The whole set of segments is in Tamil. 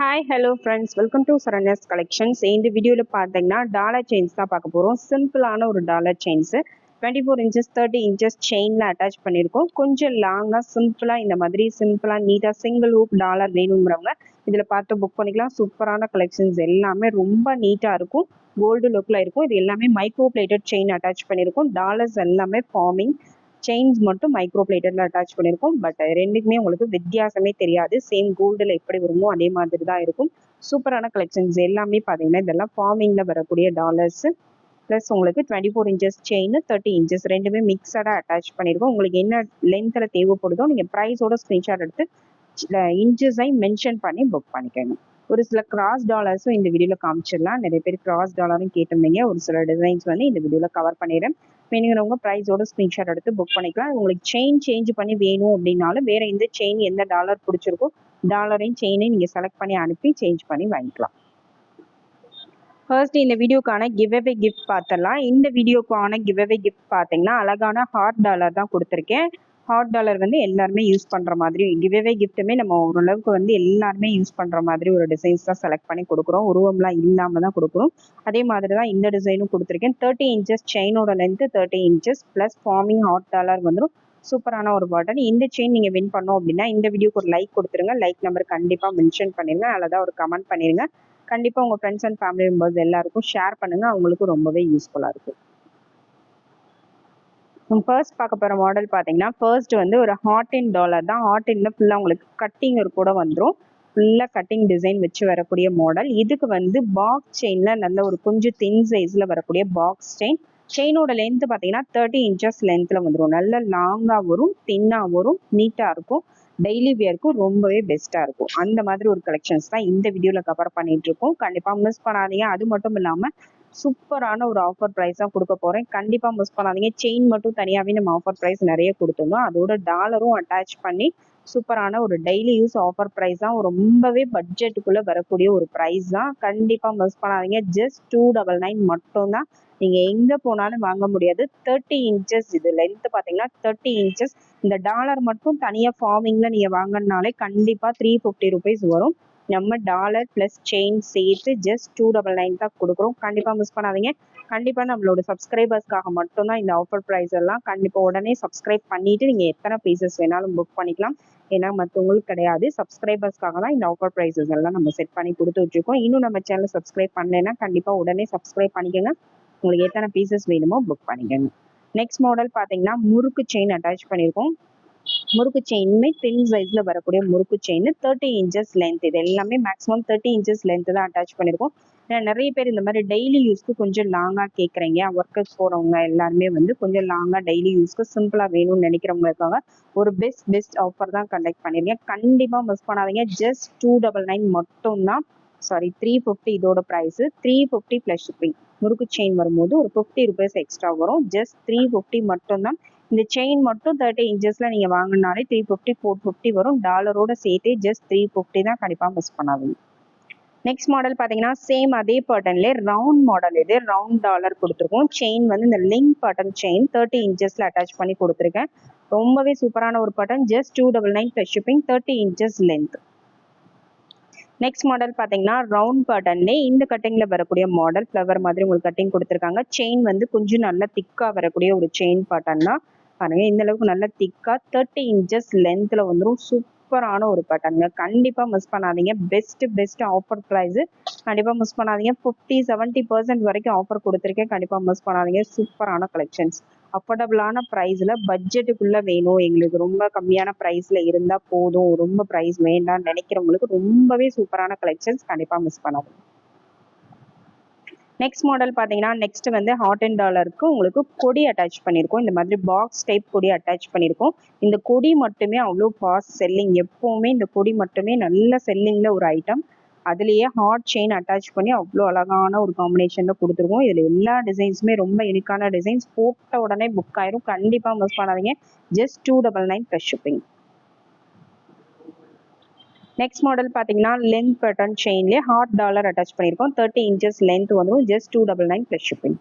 Hi hello friends welcome to Saranya's collections இந்த வீடியோவில் பார்த்தீங்கன்னா டாலர் செயின்ஸ் தான் பார்க்க போகிறோம் சிம்பிளான ஒரு dollar chains twenty four inches thirty inches செயினில் அட்டாச் பண்ணியிருக்கோம். கொஞ்சம் லாங்காக சிம்பிளாக இந்த மாதிரி சிம்பிளாக நீட்டாக சிங்கிள் ஹூப் டாலர் வேணுங்கிறவங்க இதில் பார்த்து புக் பண்ணிக்கலாம். சூப்பரான கலெக்ஷன்ஸ் எல்லாமே ரொம்ப நீட்டாக இருக்கும். கோல்டு லுக்கில் இருக்கும். இது எல்லாமே மைக்ரோ பிளேட்டட் செயின் அட்டாச் பண்ணியிருக்கும். டாலர்ஸ் எல்லாமே ஃபார்மிங் செயின்ஸ் மட்டும் மைக்ரோ பிளேட்டட்ல அட்டாச் பண்ணியிருக்கோம் பட் ரெண்டுக்குமே உங்களுக்கு வித்தியாசமே தெரியாது. சேம் கோல்டில் எப்படி வருமோ அதே மாதிரி தான் இருக்கும். சூப்பரான கலெக்ஷன்ஸ் எல்லாமே பார்த்தீங்கன்னா இதெல்லாம் ஃபார்மிங்கில் வரக்கூடிய டாலர்ஸ் ப்ளஸ் உங்களுக்கு twenty four inches chain thirty inches ரெண்டுமே மிக்சடாக அட்டாச் பண்ணியிருக்கோம் உங்களுக்கு என்ன லென்த்தில் தேவைப்படுதோ நீங்கள் ப்ரைஸோட ஸ்க்ரீன்ஷாட் எடுத்து இன்ச்சஸையும் மென்ஷன் பண்ணி புக் பண்ணிக்கோங்க. ஒரு சில கிராஸ் டாலர்ஸும் இந்த வீடியோவில் காமிச்சிடலாம். நிறைய பேர் கிராஸ் டாலரும் கேட்டிருந்தீங்க. ஒரு சில டிசைன்ஸ் வந்து இந்த வீடியோவில் கவர் பண்ணிடுறேன். வேணுங்கிறவங்க ப்ரைஸோட ஸ்க்ரீன்ஷாட் எடுத்து புக் பண்ணிக்கலாம். உங்களுக்கு செயின் சேஞ்ச் பண்ணி வேணும் அப்படின்னாலும் வேற எந்த செயின் எந்த டாலர் பிடிச்சிருக்கோ டாலரையும் செயினையும் நீங்கள் செலக்ட் பண்ணி அனுப்பி சேஞ்ச் பண்ணி வாங்கிக்கலாம். ஃபர்ஸ்ட் இந்த வீடியோக்கான கிவ்அவே கிஃப்ட் பார்த்துடலாம். இந்த வீடியோக்கான கிவ்அவே கிஃப்ட் பார்த்தீங்கன்னா அழகான ஹார்ட் டாலர் தான் கொடுத்துருக்கேன். ஹாட் டாலர் வந்து எல்லாருமே யூஸ் பண்ணுற மாதிரி கிவ்வே கிஃப்ட்டுமே நம்ம ஓரளவுக்கு வந்து எல்லாருமே யூஸ் பண்ணுற மாதிரி ஒரு டிசைன்ஸ் தான் செலக்ட் பண்ணி கொடுக்குறோம். உருவம்லாம் இல்லாமல் தான் கொடுக்குறோம். அதே மாதிரி தான் இந்த டிசைனும் கொடுத்துருக்கேன். Thirty inches செயினோட length thirty inches plus forming heart dollar வந்துடும் சூப்பரான ஒரு பாட்டன் இந்த செயின் நீங்கள் வின் பண்ணோம் அப்படின்னா இந்த வீடியோக்கு ஒரு லைக் கொடுத்துருங்க. லைக் நம்பர் கண்டிப்பாக மென்ஷன் பண்ணிடுங்க அல்லதான் ஒரு கமெண்ட் பண்ணிடுங்க கண்டிப்பாக உங்கள் ஃப்ரெண்ட்ஸ் அண்ட் ஃபேமிலி மெம்பர்ஸ் எல்லாருக்கும் ஷேர் பண்ணுங்கள் அவங்களுக்கு ரொம்பவே யூஸ்ஃபுல்லாக இருக்கும். ஃபர்ஸ்ட் பார்க்க போகிற மாடல் பார்த்தீங்கன்னா ஃபர்ஸ்ட் வந்து ஒரு ஹாட் இன் டாலர் தான். ஹாட் இன்ல ஃபுல்லாக உங்களுக்கு கட்டிங் கூட வந்துடும் ஃபுல்லாக கட்டிங் டிசைன் வச்சு வரக்கூடிய மாடல் இதுக்கு வந்து பாக்ஸ் செயினில் நல்ல ஒரு கொஞ்சம் தின் சைஸில் வரக்கூடிய பாக்ஸ் செயின் செயினோட லென்த் பார்த்தீங்கன்னா தேர்ட்டி இன்ச்சஸ் லென்த்தில் வந்துடும் நல்ல லாங்காக வரும் தின்னாக வரும் நீட்டாக இருக்கும். டெய்லி வியர்க்கும் ரொம்பவே பெஸ்ட்டாக இருக்கும். அந்த மாதிரி ஒரு கலெக்ஷன்ஸ் தான் இந்த வீடியோவில் கவர் பண்ணிட்டு இருக்கோம். கண்டிப்பாக மிஸ் பண்ணாதீங்க. அது மட்டும் இல்லாமல் சூப்பரான ஒரு ஆஃபர் ப்ரைஸ் தான் கொடுக்க போகிறேன் கண்டிப்பாக மிஸ் பண்ணாதீங்க. செயின் மட்டும் தனியாகவே நம்ம ஆஃபர் ப்ரைஸ் நிறைய கொடுத்துருந்தோம் அதோட டாலரும் அட்டாச் பண்ணி சூப்பரான ஒரு டெய்லி யூஸ் ஆஃபர் ப்ரைஸ் தான் ரொம்பவே பட்ஜெட்டுக்குள்ளே வரக்கூடிய ஒரு ப்ரைஸ் தான். கண்டிப்பாக மிஸ் பண்ணாதீங்க. ஜஸ்ட் டூ டபுள் நைன் மட்டும்தான். நீங்கள் எங்கே போனாலும் வாங்க முடியாது. தேர்ட்டி இன்ச்சஸ் இது லென்த் பார்த்தீங்கன்னா தேர்ட்டி இன்ச்சஸ் இந்த டாலர் மட்டும் தனியாக ஃபார்மிங்கில் நீங்கள் வாங்கினாலே கண்டிப்பாக த்ரீ ஃபிஃப்டி ருபீஸ் வரும். நம்ம டாலர் ப்ளஸ் செயின் சேர்த்து ஜஸ்ட் டூ டபுள் நைன் தான் கொடுக்குறோம். கண்டிப்பாக மிஸ் பண்ணாதீங்க. கண்டிப்பாக நம்மளோட சப்ஸ்கிரைபர்ஸ்க்காக மட்டும்தான் இந்த ஆஃபர் ப்ரைஸ் எல்லாம் கண்டிப்பாக உடனே சப்ஸ்கிரைப் பண்ணிவிட்டு நீங்கள் எத்தனை பீசஸ் வேணாலும் புக் பண்ணிக்கலாம். ஏன்னா மற்றவங்களுக்கு கிடையாது. சப்ஸ்கிரைபர்ஸ்க்காக தான் இந்த ஆஃபர் ப்ரைஸஸ் எல்லாம் நம்ம செட் பண்ணி கொடுத்து வச்சுருக்கோம். இன்னும் நம்ம சேனல் சப்ஸ்கிரைப் பண்ணலைன்னா கண்டிப்பாக உடனே சப்ஸ்கிரைப் பண்ணிக்கோங்க. உங்களுக்கு எத்தனை பீசஸ் வேணுமோ புக் பண்ணிக்கோங்க. நெக்ஸ்ட் மாடல் பார்த்தீங்கன்னா முறுக்கு செயின் அட்டாச் பண்ணியிருக்கோம் முறுக்கு செயினுமே தின் சைஸ்ல வரக்கூடிய முறுக்கு செயின் தேர்ட்டி இன்ச்சஸ் லென்த் இது எல்லாமே மேக்ஸிமம் தேர்ட்டி இன்ச்சஸ் லென்த் தான் அட்டாச் பண்ணியிருக்கோம் நிறைய பேர் இந்த மாதிரி டெய்லி யூஸ்க்கு கொஞ்சம் லாங்காக கேட்குறீங்க ஒர்க்கர்ஸ் போகிறவங்க எல்லாருமே வந்து கொஞ்சம் லாங்காக டெய்லி யூஸ்க்கு சிம்பிளாக வேணும்னு நினைக்கிறவங்களுக்காக ஒரு பெஸ்ட் பெஸ்ட் ஆஃபர் தான் கண்டக்ட் பண்ணியிருக்கேன் கண்டிப்பாக மிஸ் பண்ணாதீங்க. ஜஸ்ட் டூ டபுள் நைன் மட்டும் தான் சாரி த்ரீ ஃபிஃப்டி இதோட price three fifty plus shipping முறுக்கு செயின் வரும்போது ஒரு ஃபிஃப்டி ருபீஸ் எக்ஸ்ட்ரா வரும். ஜஸ்ட் த்ரீ ஃபிஃப்டி மட்டும்தான் இந்த செயின் மட்டும் தேர்ட்டி இன்ச்சஸ்ல நீங்க வாங்கினாலே த்ரீ ஃபிஃப்டி ஃபோர் ஃபிஃப்டி வரும். டாலரோட சேர்த்து ஜஸ்ட் த்ரீ ஃபிஃப்டி தான் கண்டிப்பாக மிஸ் பண்ணாதீங்க. நெக்ஸ்ட் மாடல் பார்த்தீங்கன்னா சேம் அதே பேட்டர்ன்லேயே ரவுண்ட் மாடல் இது. ரவுண்ட் டாலர் கொடுத்துருக்கோம். செயின் வந்து இந்த லிங்க் பட்டன் செயின் தேர்ட்டி இன்ச்சஸ்ல அட்டாச் பண்ணி கொடுத்துருக்கேன். ரொம்பவே சூப்பரான ஒரு button just two double nine plus shipping thirty inches length next model பார்த்தீங்கன்னா ரவுண்ட் பேட்டர்ன்லே இந்த கட்டிங்கில் வரக்கூடிய மாடல் ஃப்ளவர் மாதிரி உங்களுக்கு கட்டிங் கொடுத்துருக்காங்க. செயின் வந்து கொஞ்சம் நல்லா திக்காக வரக்கூடிய ஒரு செயின் பட்டன் தான். பாருங்க. இந்த அளவுக்கு நல்லா திக்கா தேர்ட்டி இன்ச்சஸ் லென்த்ல வந்துடும் சூப்பரான ஒரு பேட்டர்னுங்க கண்டிப்பா மிஸ் பண்ணாதீங்க. பெஸ்ட் பெஸ்ட் ஆஃபர் ப்ரைஸ் கண்டிப்பா மிஸ் பண்ணாதீங்க. ஃபிஃப்டி செவன்ட்டி பர்சன்ட் வரைக்கும் ஆஃபர் கொடுத்துருக்கேன். கண்டிப்பா மிஸ் பண்ணாதீங்க. சூப்பரான கலெக்ஷன்ஸ் அஃபோர்டபுளான ப்ரைஸில் பட்ஜெட்டுக்குள்ளே வேணும். எங்களுக்கு ரொம்ப கம்மியான ப்ரைஸில் இருந்தால் போதும். ரொம்ப ப்ரைஸ் வேண்டாம்னு நினைக்கிறவங்களுக்கு ரொம்பவே சூப்பரான கலெக்ஷன்ஸ் கண்டிப்பாக மிஸ் பண்ணாதீங்க. நெக்ஸ்ட் மாடல் பார்த்தீங்கன்னா நெக்ஸ்ட் வந்து ஹாட் அண்ட் டாலருக்கு உங்களுக்கு கொடி அட்டாச் பண்ணியிருக்கோம் இந்த மாதிரி பாக்ஸ் டைப் கொடி அட்டாச் பண்ணியிருக்கோம் இந்த கொடி மட்டுமே அவ்வளோ ஃபாஸ்ட் செல்லிங் எப்போவுமே இந்த கொடி மட்டுமே நல்ல செல்லிங்கில் ஒரு ஐட்டம் அதுலேயே ஹாட் செயின் அட்டாச் பண்ணி அவ்வளோ அழகான ஒரு காம்பினேஷனில் கொடுத்துருக்கோம். இதில் எல்லா டிசைன்ஸுமே ரொம்ப யூனிக்கான டிசைன்ஸ் போட்ட உடனே புக் ஆயிரும். கண்டிப்பாக மிஸ் பண்ணாதீங்க. Just two double nine plus shipping next model பார்த்தீங்கன்னா லென்த் பேட்டர்ன் செயின்லேயே ஹாட் டாலர் அட்டாச் பண்ணியிருக்கோம் தேர்ட்டி இன்ச்சஸ் லென்த் வந்துடும் just two double nine plus shipping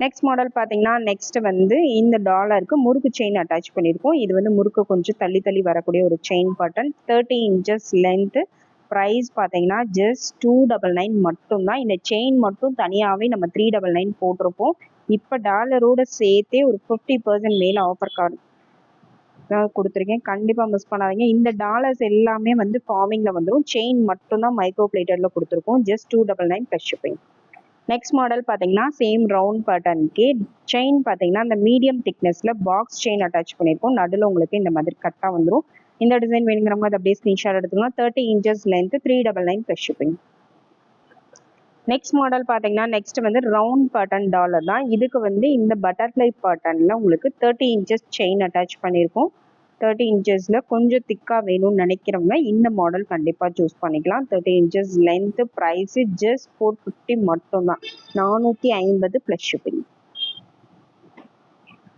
next model பார்த்தீங்கன்னா நெக்ஸ்ட் வந்து இந்த டாலருக்கு முறுக்கு செயின் அட்டாச் பண்ணியிருக்கோம் இது வந்து முறுக்கு கொஞ்சம் தள்ளி தள்ளி வரக்கூடிய ஒரு chain button thirty inches length price பார்த்தீங்கன்னா ஜஸ்ட் டூ டபுள் நைன் மட்டும்தான். இந்த செயின் மட்டும் தனியாகவே நம்ம த்ரீ டபுள் நைன் போட்டிருப்போம். இப்போ டாலரோட சேர்த்தே ஒரு ஃபிஃப்டி பர்சன்ட் மேலே ஆஃபர் கார்டு கொடுத்துருக்கேன். கண்டிப்பாக மிஸ் பண்ணாதீங்க. இந்த டாலர்ஸ் எல்லாமே வந்து ஃபார்மிங்கில் வந்துடும் செயின் மட்டும்தான் மைக்ரோ பிளேட்டரில் கொடுத்துருக்கோம் just two double nine plus shipping next model பார்த்தீங்கன்னா சேம் ரவுண்ட் பேட்டர்னுக்கே செயின் பார்த்தீங்கன்னா அந்த மீடியம் திக்னஸில் பாக்ஸ் செயின் அட்டாச் பண்ணியிருக்கோம் நடுவில் உங்களுக்கு இந்த மாதிரி கட்டாக வந்துடும் இந்த டிசைன் வேணுங்கிறவங்க அதை அப்படியே ஸ்க்ரீன்ஷாட் எடுத்துக்கலாம். Thirty inches length three double nine plus shipping next model பார்த்தீங்கன்னா நெக்ஸ்ட் வந்து ரவுண்ட் பட்டன் டாலர் தான். இதுக்கு வந்து இந்த பட்டர்ஃப்ளை பேட்டர்னில் உங்களுக்கு தேர்ட்டி இன்ச்சஸ் செயின் அட்டாச் பண்ணியிருக்கோம் தேர்ட்டி இன்ச்சஸில் கொஞ்சம் திக்காக வேணும்னு நினைக்கிறவங்க இந்த மாடல் கண்டிப்பாக சூஸ் பண்ணிக்கலாம். Thirty inches length price just four fifty மட்டும்தான். நானூற்றி ஐம்பது ப்ளஸ் ஷிப்பிங்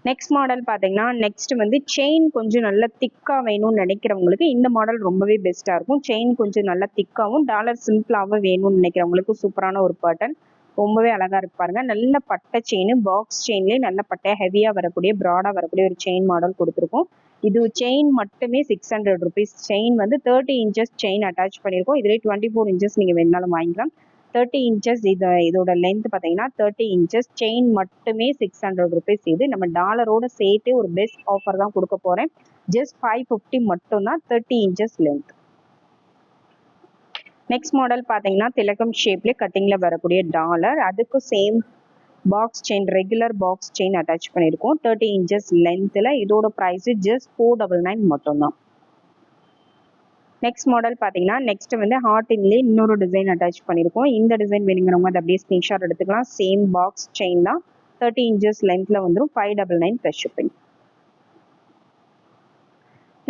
நெக்ஸ்ட் மாடல் பார்த்தீங்கன்னா நெக்ஸ்ட் வந்து செயின் கொஞ்சம் நல்லா திக்காக வேணும்னு நினைக்கிறவங்களுக்கு இந்த மாடல் ரொம்பவே பெஸ்ட்டாக இருக்கும். செயின் கொஞ்சம் நல்லா திக்காகவும் டாலர் சிம்பிளாகவும் வேணும்னு நினைக்கிறவங்களுக்கு சூப்பரான ஒரு பேட்டர்ன் ரொம்பவே அழகாக இருக்கு பாருங்க. நல்ல பட்டை செயின் பாக்ஸ் செயின்லேயே நல்ல பட்டையாக ஹெவியாக வரக்கூடிய ப்ராடாக வரக்கூடிய ஒரு செயின் மாடல் கொடுத்துருக்கோம். இது செயின் மட்டுமே சிக்ஸ் ஹண்ட்ரட் ருபீஸ் செயின் வந்து தேர்ட்டி இன்ச்சஸ் செயின் அட்டாச் பண்ணியிருக்கோம் இதுலேயே டுவெண்ட்டி ஃபோர் இன்ச்சஸ் நீங்கள் வேணாலும் வாங்கிக்கலாம். தேர்ட்டி இன்ச்சஸ் இது இதோட லென்த் பார்த்தீங்கன்னா தேர்ட்டி இன்ச்சஸ் செயின் மட்டுமே சிக்ஸ் ஹண்ட்ரட் ருபீஸ் இது. நம்ம டாலரோட சேர்த்து ஒரு பெஸ்ட் ஆஃபர் தான் கொடுக்க போகிறேன் ஜஸ்ட் ஃபைவ் ஃபிஃப்டி மட்டும்தான் thirty inches length next model பார்த்தீங்கன்னா திலகம் ஷேப்லேயே கட்டிங்கில் வரக்கூடிய டாலர் அதுக்கு same box chain regular box chain attach பண்ணியிருக்கோம். தேர்ட்டி இன்ச்சஸ் லென்த்தில் இதோட price just four double nine மட்டும்தான். நெக்ஸ்ட் மாடல் பார்த்தீங்கன்னா நெக்ஸ்ட் வந்து ஹார்ட் இன்லே இன்னொரு டிசைன் அட்டாச் பண்ணியிருக்கோம் இந்த டிசைன் வேணுங்கிறவங்க அதை அப்படியே ஸ்க்ரீன்ஷாட் எடுத்துக்கலாம். சேம் பாக்ஸ் செயின் தான். தேர்ட்டி இன்ச்சஸ் லென்த்தில் வந்துடும் five double nine plus shipping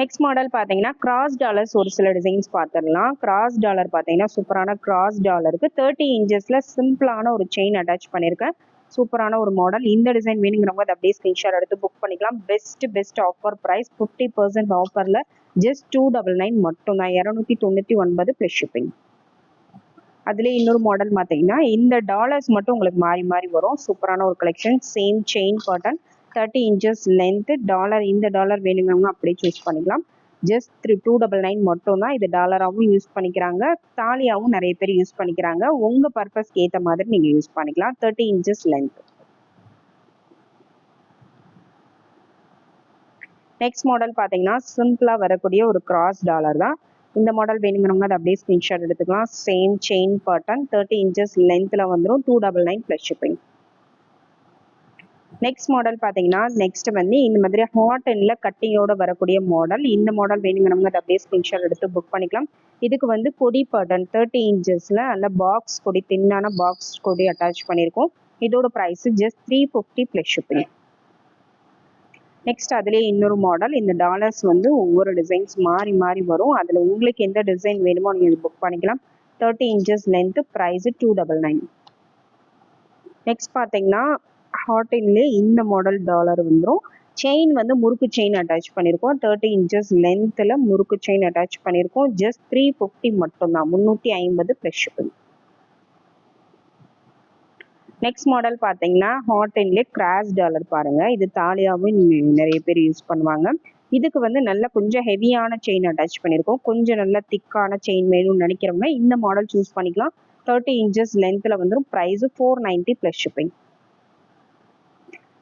next model பார்த்தீங்கன்னா கிராஸ் டாலர்ஸ் ஒரு சில டிசைன்ஸ் பார்த்துடலாம் கிராஸ் டாலர் பார்த்தீங்கன்னா சூப்பரான கிராஸ் டாலருக்கு தேர்ட்டி இன்ச்சஸில் சிம்பிளான ஒரு செயின் அட்டாச் பண்ணியிருக்கேன் சூப்பரான ஒரு மாடல் இந்த டிசைன் வேணுங்கிறவங்க அதை அப்படியே ஸ்க்ரீன்ஷாட் எடுத்து புக் பண்ணிக்கலாம். Best best offer price fifty percent ஆஃபரில் ஜஸ்ட் டூ டபுள் நைன் மட்டும் தான். இரநூத்தி தொண்ணூற்றி ஒன்பது ப்ளஸ் ஷிப்பிங் அதுலேயே இன்னொரு மாடல் பார்த்தீங்கன்னா இந்த டாலர்ஸ் மட்டும் உங்களுக்கு மாறி மாறி வரும். சூப்பரான ஒரு collection same chain cotton thirty inches length dollar இந்த டாலர் வேணுங்கிறவங்க அப்படியே சூஸ் பண்ணிக்கலாம். Just three two double nine மட்டும் தான் இது டாலராகவும் யூஸ் பண்ணிக்கிறாங்க. தாலியாகவும் நிறைய பேர் யூஸ் பண்ணிக்கிறாங்க. உங்கள் பர்பஸ்க்கு ஏற்ற மாதிரி நீங்கள் யூஸ் பண்ணிக்கலாம். Thirty inches length next model பார்த்தீங்கன்னா சிம்பிளாக வரக்கூடிய ஒரு கிராஸ் டாலர் தான். இந்த மாடல் வேணுங்கிறவங்க அதை அப்படியே ஸ்க்ரீன்ஷாட் எடுத்துக்கலாம். Same chain button thirty inches லென்த்தில் வந்துடும் two double nine plus shipping next model பார்த்தீங்கன்னா நெக்ஸ்ட் வந்து இந்த மாதிரி ஹாட் அண்டில் கட்டிங்கோட வரக்கூடிய மாடல் இந்த மாடல் வேணுங்கிறவங்க அதை அப்படியே ஸ்க்ரீன்ஷாட் எடுத்து புக் பண்ணிக்கலாம். இதுக்கு வந்து கொடி பட்டன் தேர்ட்டி இன்ச்சஸில் நல்ல பாக்ஸ் கொடி தின்னான பாக்ஸ் கொடி அட்டாச் பண்ணியிருக்கோம். இதோட price just three fifty plus shipping next அதுலேயே இன்னொரு மாடல் இந்த டாலர்ஸ் வந்து ஒவ்வொரு டிசைன்ஸ் மாறி மாறி வரும். அதில் உங்களுக்கு எந்த டிசைன் வேணுமோ நீங்கள் புக் பண்ணிக்கலாம். Thirty inches length price two double nine next பார்த்தீங்கன்னா ஹாட்டின்லே இந்த மாடல் டாலர் வந்துடும் செயின் வந்து முறுக்கு செயின் அட்டாச் பண்ணியிருக்கோம் தேர்ட்டி இன்ச்சஸ் லென்த்தில் முறுக்கு செயின் அட்டாச் பண்ணியிருக்கோம் ஜஸ்ட் த்ரீ ஃபிஃப்டி மட்டும்தான். முந்நூற்றி ஐம்பது ப்ளஸ் ஷிப்பிங் நெக்ஸ்ட் மாடல் பார்த்தீங்கன்னா ஹாட் அண்ட்லேயே கிராஸ் டாலர் பாருங்க. இது தாலியாவும் நிறைய பேர் யூஸ் பண்ணுவாங்க. இதுக்கு வந்து நல்ல கொஞ்சம் ஹெவியான செயின் அட்டாச் பண்ணியிருக்கோம் கொஞ்சம் நல்ல திக்கான செயின் வேணும்னு நினைக்கிறவங்க இந்த மாடல் சூஸ் பண்ணிக்கலாம். தேர்ட்டி இன்ச்சஸ் லென்த்தில் வந்துடும் price four ninety plus shipping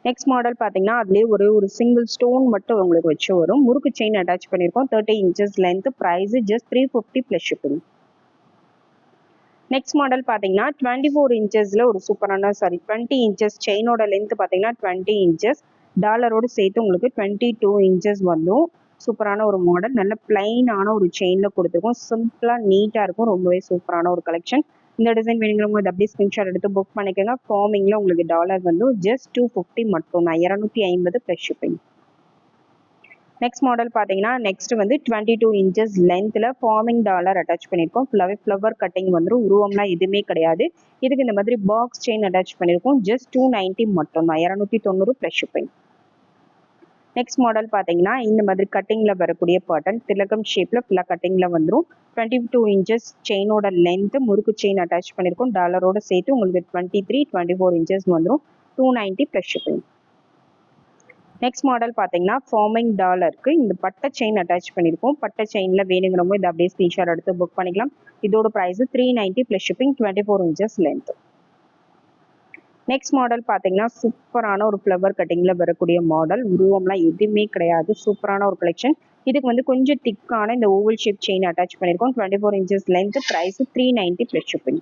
next model பார்த்தீங்கன்னா அதுலேயே ஒரு ஒரு சிங்கிள் ஸ்டோன் மட்டும் உங்களுக்கு வச்சு வரும். முறுக்கு செயின் அட்டாச் பண்ணியிருக்கோம் thirty inches length price just three fifty plus shipping next model பார்த்தீங்கன்னா டுவெண்ட்டி ஃபோர் இன்ச்சஸில் ஒரு சூப்பரான சாரி டுவெண்ட்டி இன்ச்சஸ் செயினோட லென்த் பார்த்தீங்கன்னா டுவெண்ட்டி இன்ச்சஸ் டாலரோடு சேர்த்து உங்களுக்கு டுவெண்ட்டி டூ இன்ச்சஸ் வந்தும் சூப்பரான ஒரு மாடல் நல்ல பிளைனான ஒரு செயினில் கொடுத்துருக்கோம் சிம்பிளாக நீட்டாக இருக்கும். ரொம்பவே சூப்பரான ஒரு கலெக்ஷன் இந்த டிசைன் வேணுங்கிறவங்க இதை அப்படியே ஸ்க்ரீன்ஷாட் எடுத்து புக் பண்ணிக்கோங்க. ஃபார்மிங்கில் உங்களுக்கு டாலர் வந்து ஜஸ்ட் டூ ஃபிஃப்டி மட்டும் தான். இரநூத்தி ஐம்பது ப்ளஸ் ஷிப்பிங் நெக்ஸ்ட் மாடல் பார்த்தீங்கன்னா நெக்ஸ்ட் வந்து டுவெண்ட்டி டூ இன்ச்சஸ் லென்த்தில் ஃபார்மிங் டாலர் அட்டாச் பண்ணியிருக்கோம் ஃபுல்லாகவே ஃப்ளவர் கட்டிங் வந்துடும் உருவம்லாம் எதுவுமே கிடையாது. இதுக்கு இந்த மாதிரி பாக்ஸ் செயின் அட்டாச் பண்ணியிருக்கோம் ஜஸ்ட் டூ நைன்ட்டி மட்டும்தான். இரநூத்தி தொண்ணூறு ப்ளஸ் ஷிப்பிங் நெக்ஸ்ட் மாடல் பார்த்தீங்கன்னா இந்த மாதிரி கட்டிங்கில் வரக்கூடிய பாட்டன் திலகம் ஷேப்பில் ஃபுல்லாக கட்டிங்கில் வந்துடும் டுவெண்ட்டி டூ இன்ச்சஸ் செயினோட லென்த்து முறுக்கு செயின் அட்டாச் பண்ணியிருக்கோம் டாலரோட சேர்த்து உங்களுக்கு twenty three twenty four inches வந்துடும் two ninety plus shipping next model பார்த்தீங்கன்னா ஃபார்மிங் டாலருக்கு இந்த பட்டை செயின் அட்டாச் பண்ணியிருக்கோம் பட்டை செயினில் வேணுங்கிறவங்க இதை அப்படியே ஸ்க்ரீன்ஷாட் எடுத்து புக் பண்ணிக்கலாம். இதோட price three ninety plus shipping twenty four inches length next model பார்த்தீங்கன்னா சூப்பரான ஒரு ஃப்ளவர் கட்டிங்கில் வரக்கூடிய மாடல் உருவம்லாம் எதுவுமே கிடையாது. சூப்பரான ஒரு கலெக்ஷன் இதுக்கு வந்து கொஞ்சம் திக்கான இந்த ஓவல் ஷேப் செயின் அட்டாச் பண்ணியிருக்கோம் twenty four inches length price three ninety plus shipping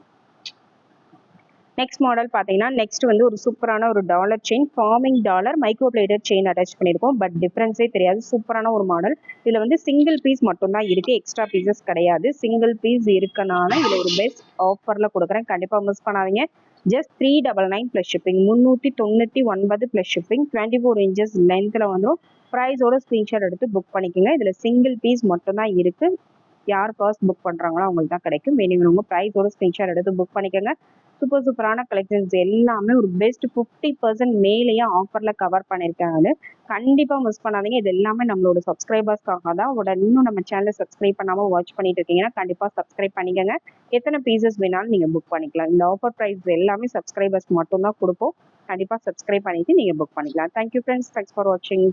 next model பார்த்தீங்கன்னா நெக்ஸ்ட் வந்து ஒரு சூப்பரான ஒரு dollar chain forming dollar micro chain attach பண்ணியிருக்கோம். பட் டிஃப்ரென்ஸே தெரியாது. சூப்பரான ஒரு மாடல் இதில் வந்து சிங்கிள் பீஸ் மட்டும்தான் இருக்குது எக்ஸ்ட்ரா பீசஸ் கிடையாது. சிங்கிள் பீஸ் இருக்கனால இதில் ஒரு பெஸ்ட் ஆஃபரில் கொடுக்குறேன். கண்டிப்பாக மிஸ் பண்ணாதீங்க. Just three double nine plus shipping முந்நூற்றி தொண்ணூற்றி ஒன்பது plus shipping twenty four inches லென்த்தில் வந்துடும் ப்ரைஸோட ஸ்க்ரீன்ஷாட் எடுத்து புக் பண்ணிக்கோங்க. இதில் சிங்கிள் பீஸ் மட்டும்தான் இருக்குது யார் ஃபர்ஸ்ட் புக் பண்ணுறாங்களோ அவங்களுக்கு தான் கிடைக்கும். வேணுங்கிறவங்க ப்ரைஸோட ஸ்க்ரீன்ஷாட் எடுத்து புக் பண்ணிக்கோங்க. சூப்பர் சூப்பரான கலெக்ஷன்ஸ் எல்லாமே ஒரு பெஸ்ட் ஃபிஃப்டி பர்சன்ட் மேலேயே ஆஃபரில் கவர் பண்ணியிருக்காங்க கண்டிப்பாக மிஸ் பண்ணாதீங்க. இது எல்லாமே நம்மளோட சப்ஸ்கிரைபர்ஸ்க்காக தான். உடனே இன்னும் நம்ம சேனலை சப்ஸ்கிரைப் பண்ணாமல் வாட்ச் பண்ணிட்டு இருக்கீங்கன்னா கண்டிப்பாக சப்ஸ்கிரைப் பண்ணிக்கோங்க. எத்தனை பீசஸ் வேணாலும் நீங்கள் புக் பண்ணிக்கலாம். இந்த ஆஃபர் ப்ரைஸ் எல்லாமே சப்ஸ்கிரைபர்ஸ் மட்டும்தான் கொடுப்போம். கண்டிப்பாக சப்ஸ்கிரைப் பண்ணிட்டு நீங்கள் புக் பண்ணிக்கலாம். தேங்க்யூ ஃப்ரெண்ட்ஸ் தேங்க்ஸ் ஃபார் வாட்சிங்